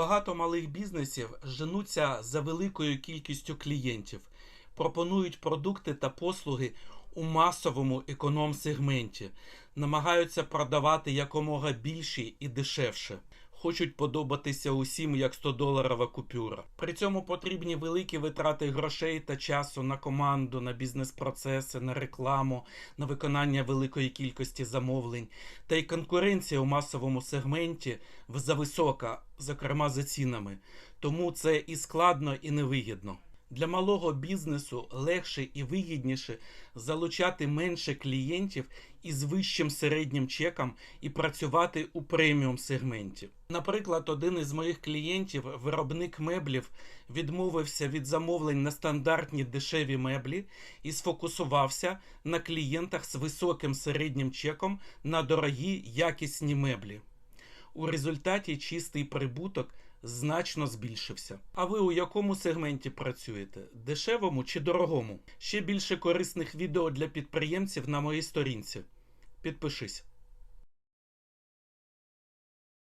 Багато малих бізнесів женуться за великою кількістю клієнтів, пропонують продукти та послуги у масовому економ-сегменті, намагаються продавати якомога більше і дешевше. Хочуть подобатися усім як 100-доларова купюра. При цьому потрібні великі витрати грошей та часу на команду, на бізнес-процеси, на рекламу, на виконання великої кількості замовлень. Та й конкуренція у масовому сегменті зависока, зокрема за цінами. Тому це і складно, і невигідно. Для малого бізнесу легше і вигідніше залучати менше клієнтів із вищим середнім чеком і працювати у преміум сегменті. Наприклад, один із моїх клієнтів, виробник меблів, відмовився від замовлень на стандартні дешеві меблі і сфокусувався на клієнтах з високим середнім чеком на дорогі якісні меблі. У результаті чистий прибуток значно збільшився. А ви у якому сегменті працюєте? Дешевому чи дорогому? Ще більше корисних відео для підприємців на моїй сторінці. Підпишись.